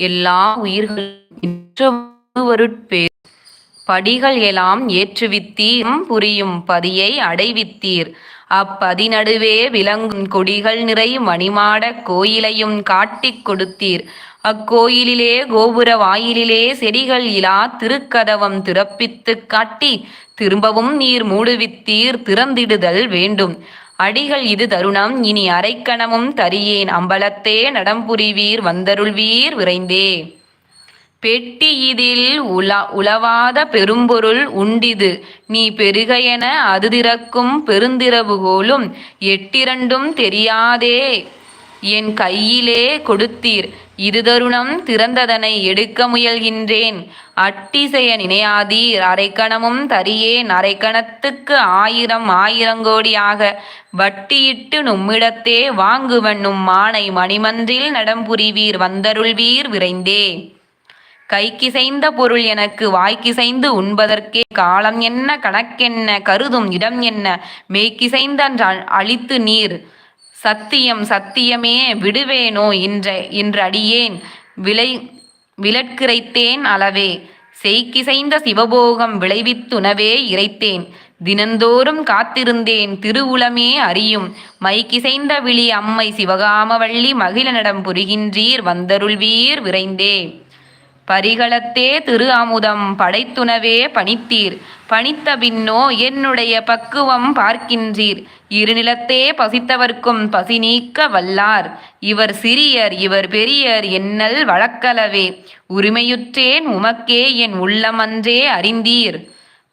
எல்லா உயிர்களும் படிகள் எலாம் ஏற்றுவித்தீர் புரியும் பதியை அடைவித்தீர். அப்பதி நடுவே விளங்கும் கொடிகள் நிறை மணிமாடக் கோயிலையும் காட்டிக் கொடுத்தீர். அக்கோயிலிலே கோபுர வாயிலிலே செடிகள் இலா திருக்கதவம் திறப்பித்துக் காட்டி திரும்பவும் நீர் மூடுவித்தீர் திறந்திடுதல் வேண்டும். அடிகள் இது தருணம். இனி அரைக்கணமும் தரியேன். அம்பலத்தே நடம்புரிவீர். வந்தருள்வீர். விரைந்தே. பெட்டி இதில் உலா உலவாத பெரும்பொருள் உண்டிது. நீ பெருகையென அது திறக்கும் பெருந்திரவுகோலும் எட்டிரண்டும் தெரியாதே. என் கையிலே கொடுத்தீர். இது தருணம் திறந்ததனை எடுக்க முயல்கின்றேன். அட்டிசெய நினையாதீர் அரைக்கணமும் தரியேன். அரைக்கணத்துக்கு ஆயிரம் ஆயிரங்கோடியாக வட்டியிட்டு நும்மிடத்தே வாங்குவண்ணும் மானை மணிமன்றில் நடம்புரிவீர். வந்தருள்வீர் விரைந்தே. கைக்கிசைந்த பொருள் எனக்கு வாய்க்கிசைந்து உண்பதற்கே. காலம் என்ன கணக்கென்ன கருதும் இடம் என்ன? மெய்க்கிசைந்த அழித்து நீர். சத்தியம் சத்தியமே விடுவேனோ இன்ற இன்றடியேன். விளை விலட்கிரைத்தேன் அளவே. செய்கிசைந்த சிவபோகம் விளைவித்துணவே இறைத்தேன். தினந்தோறும் காத்திருந்தேன் திருவுளமே அறியும். மைக்கிசைந்த விழி அம்மை சிவகாமவள்ளி மகிழனிடம் புரிகின்றீர். வந்தருள்வீர் விரைந்தே. பரிகளத்தே திரு அமுதம் படைத்துணவே பணித்தீர். பணித்த பின்னோ என்னுடைய பக்குவம் பார்க்கின்றீர். இருநிலத்தே பசித்தவர்க்கும் பசி நீக்க வல்லார். இவர் சிறியர் இவர் பெரியர் என்னல் வழக்கலவே. உரிமையுற்றேன் உமக்கே என் உள்ளமன்றே அறிந்தீர்.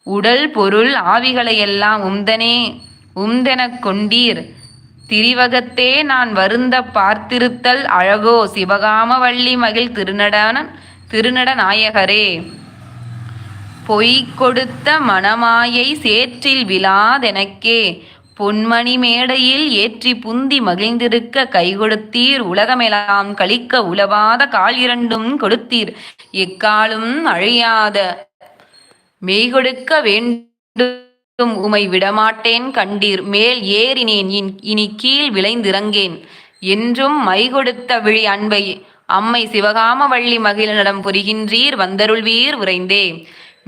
உடல் பொருள் ஆவிகளையெல்லாம் உம்தனே உம்தெனக் கொண்டீர். திரிவகத்தே நான் வருந்த பார்த்திருத்தல் அழகோ சிவகாமவள்ளி மகிழ் திருநடன திருநட நாயகரே. பொய் கொடுத்த மணமாயை சேற்றில் விழாதெனக்கே. பொன்மணி மேடையில் ஏற்றி புந்தி மகிழ்ந்திருக்க கை கொடுத்தீர் உலகமெல்லாம் கழிக்க உலவாத கால் இரண்டும் கொடுத்தீர். எக்காலும் அழியாத மெய்கொடுக்க வேண்டும். உமை விடமாட்டேன் கண்டீர். மேல் ஏறினேன். இனி கீழ் விளைந்திறங்கேன். என்றும் மை கொடுத்த விழி அன்பை அம்மை சிவகாமவள்ளி மகிழனிடம் புரிகின்றீர். வந்தருள்வீர் உறைந்தேன்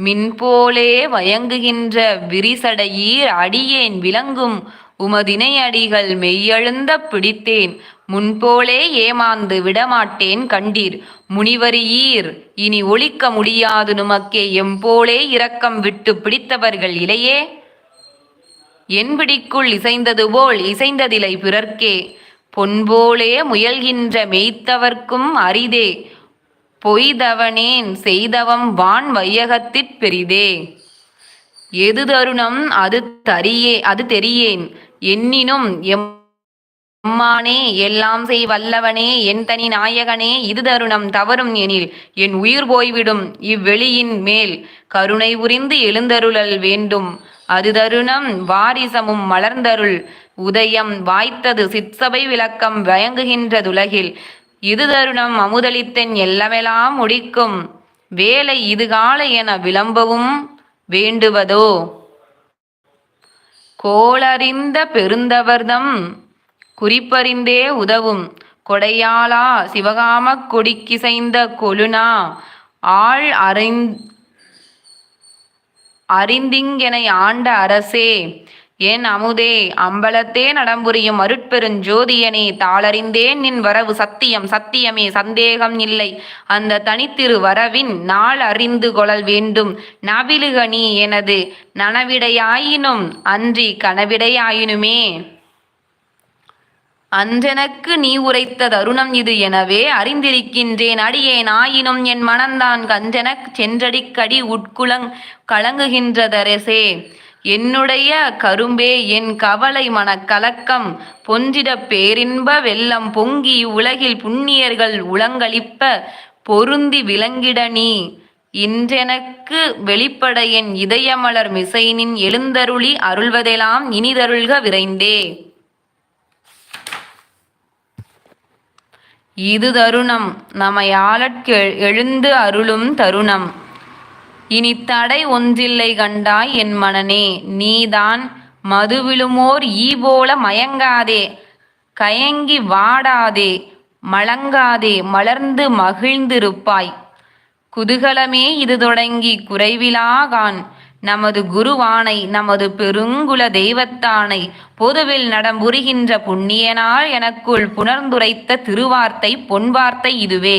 மின்போலே வயங்குகின்ற விரிசடையீர் அடியேன் விளங்கும் உமதினை அடிகள் மெய்யழுந்த பிடித்தேன். முன்போலே ஏமாந்து விடமாட்டேன் கண்டீர். முனிவரியீர் இனி ஒழிக்க முடியாது நுமக்கே. எம்போலே இரக்கம் விட்டு பிடித்தவர்கள் இலையே என்பிடிக்குள் இசைந்தது போல் இசைந்ததிலை பிறர்க்கே. பொன்போலே முயல்கின்ற மெய்த்தவர்க்கும் அரிதே. பொய்தவனேன் செய்தவம் வான் வையகத்திற் பெரிதே. எது தருணம் அது தரியே அது தெரியேன். எண்ணினும் அம்மானே எல்லாம் செய் வல்லவனே என் தனி நாயகனே இது தருணம் தவறும் எனில் என் உயிர் போய்விடும் இவ்வெளியின் மேல். கருணை உரிந்து எழுந்தருளல் வேண்டும். அது தருணம் வாரிசமும் மலர்ந்தருள். உதயம் வாய்த்தது சிற்சபை விளக்கம் வயங்குகின்றதுலகில் இது தருணம் அமுதளித்தன் எல்லாமெல்லாம் முடிக்கும். வேலை இதுகால என விளம்பவும் வேண்டுவதோ? கோளறிந்த பெருந்தவர்தம் குறிப்பறிந்தே உதவும். கொடையாளா சிவகாமக் கொடிக்கிசைந்த கொலுனா ஆள் அறிந் அறிந்திங்கெனை ஆண்ட அரசே. என் அமுதே அம்பலத்தே நடம்புரியும் அருட்பெருஞ்சோதியனே தாளறிந்தேன் நின் வரவு சத்தியம் சத்தியமே சந்தேகம் இல்லை. அந்த தனித்திரு வரவின் நாள் அறிந்து கொள்ளல் வேண்டும். நவிலுக நீ எனது நனவிடையாயினும் அன்றி கனவிடையாயினுமே. அன்றெனக்கு நீ உரைத்த தருணம் இது எனவே அறிந்திருக்கின்றேன் அடியேன் ஆயினும் என் மனந்தான் கஞ்சனக் சென்றடிக்கடி உட்குலங் கலங்குகின்றதரசே என்னுடைய கரும்பே என் கவலை மனக்கலக்கம் பொன்றிட பேரின்ப வெள்ளம் பொங்கி உலகில் புண்ணியர்கள் உளங்களிப்ப பொருந்தி விளங்கிட நீ. இன்றெனக்கு வெளிப்பட என் இதயமலர் மிசைனின் எழுந்தருளி அருள்வதெல்லாம் இனிதருள்க விரைந்தே. இது தருணம் நமையாளற்கு எழுந்து அருளும் தருணம். இனி தடை ஒன்றில்லை கண்டாய் என் மனனே நீதான் மதுவிழுமோர் ஈ போல மயங்காதே கயங்கி வாடாதே மலங்காதே மலர்ந்து மகிழ்ந்திருப்பாய். குதூகலமே இது தொடங்கி குறைவிலாகான் நமது குருவானை நமது பெருங்குல தெய்வத்தானை பொதுவில் நடம்புரிகின்ற புண்ணியனால் எனக்குள் புணர்ந்துரைத்த திருவார்த்தை பொன்வார்த்தை இதுவே.